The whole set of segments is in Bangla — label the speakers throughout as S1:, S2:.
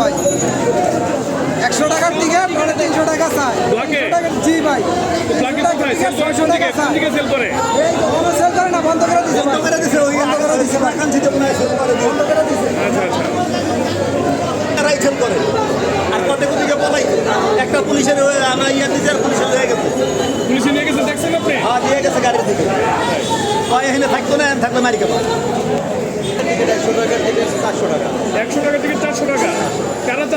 S1: ভাই। একশো টাকার টিকিট মানে তিনশো টাকা চাই। জি ভাই। টাকার ছয়শো টাকা
S2: দিকে?
S1: চাই।
S2: সেল করে?
S1: এই সেল করে না বন্ধ করে দিছে বন্ধ করে দিছে ওই বন্ধ করে দিছে ভাই। বন্ধ করে দিছে।
S2: আচ্ছা আচ্ছা।
S3: তারাই খেল করে। আর কটে কোদিকে বলাই একটা পুলিশের হয়ে আমরা ইয়ে আর পুলিশের হয়ে গেছে।
S2: পুলিশে নিয়ে গেছে দেখছেন আপনি?
S3: হ্যাঁ দিয়ে গেছে গাড়ির দিকে। হয় এখানে থাকতো না থাকলে মারি কেমন একশো টাকা টিকিট চারশো টাকা
S2: একশো টাকা থেকে চারশো টাকা।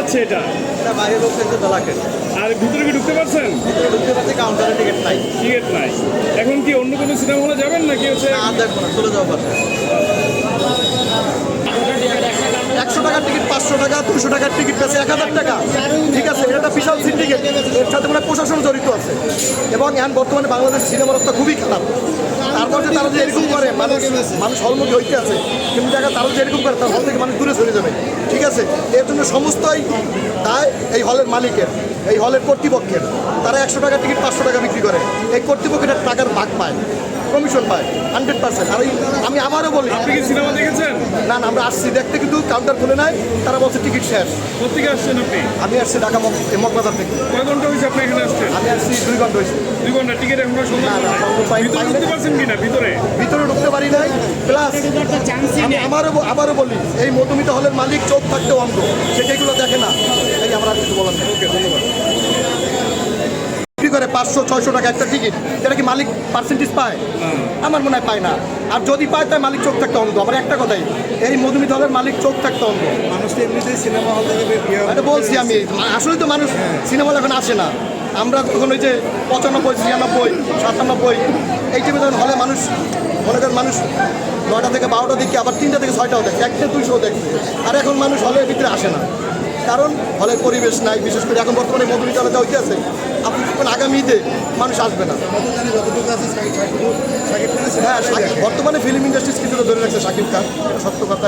S2: চাচ্ছে এটা?
S3: লোক থেকে
S2: আর ভিতরে কি ঢুকতে পারছেন?
S3: ভিতরে ঢুকতে পারছে কাউন্টারে টিকিট নাই।
S2: টিকিট নাই। এখন কি অন্য কোনো সিনেমা হলে যাবেন নাকি হচ্ছে
S3: আর দেখব না চলে যাওয়া পারছে একশো টাকার টিকিট পাঁচশো টাকা দুশো টাকার টিকিট পেয়েছে এক হাজার টাকা। ঠিক আছে এটা বিশাল সিন্ডিকেট এর সাথে মানে প্রশাসন জড়িত আছে। এবং এখন বর্তমানে বাংলাদেশ সিনেমার অবস্থা খুবই খারাপ। যে তারা যে এরকম করে মানুষ মানুষ হলমুখী হইতে আছে, কিন্তু জায়গা তারা যে এরকম করে, তার হল থেকে মানুষ দূরে চলে যাবে। ঠিক আছে? এর জন্য সমস্তই দায় এই হলের মালিকের, এই হলের কর্তৃপক্ষের। তারা একশো টাকা টিকিট পাঁচশো টাকা বিক্রি করে। এই কর্তৃপক্ষের টাকার ভাগ পায় কমিশন পায় হান্ড্রেড পার্সেন্ট আর আমি আবারও বলি
S2: আপনি কি সিনেমা দেখেছেন?
S3: না না আমরা আসছি। দেখতে কিন্তু কাউন্টার খুলে নাই তারা বলছে টিকিট শেষ।
S2: কোথেকে আসছেন আপনি?
S3: আমি আসছি ঢাকা মগবাজার থেকে।
S2: কয় ঘণ্টা হয়েছে আপনি এখানে আসছেন?
S3: আমি আসছি দুই ঘণ্টা হয়েছে।
S2: দুই ঘণ্টা টিকিট এখনও সন্ধান ভিতরে ঢুকতে পারছেন কিনা? ভিতরে?
S3: ভিতরে ঢুকতে পারি নাই। প্লাস আমি আমারও আবারও বলি এই মধুমিতা হলের মালিক চোখ থাকতে অন্ধ। সেটাইগুলো দেখে না। এই আমার আর কিছু বলার
S2: ওকে ধন্যবাদ।
S3: পাঁচশো ছয়শো টাকা একটা টিকিট এটা কি মালিক পার্সেন্টেজ পায়? আমার মনে হয় পায় না। আর যদি পায় তাই মালিক চোখ থাকতে অন্ধ। আমার একটা কথাই এই মধুমিতা হলের মালিক চোখ থাকতে অন্ধ।
S4: মানুষ তো এমনিতেই সিনেমা হল থেকে
S3: এটা বলছি আমি। আসলে তো মানুষ সিনেমা হল এখন আসে না। আমরা তখন ওই যে পঁচানব্বই ছিয়ানব্বই সাতানব্বই এই টাইমে যখন হলে মানুষ মনে করেন মানুষ নয়টা থেকে বারোটা দিকে আবার তিনটা থেকে ছয়টাও দেখে একটা দুইশো দেখছে আর এখন মানুষ হলের ভিতরে আসে না। কারণ হলের পরিবেশ নাই বিশেষ করে এখন বর্তমানে মধুমিতালয়টা হইতে আছে আপনি ঈদে মানুষ আসবে না। হ্যাঁ বর্তমানে ফিল্ম ইন্ডাস্ট্রিজ কিছুটা ধরে রাখছে শাকিব খান সত্য কথা।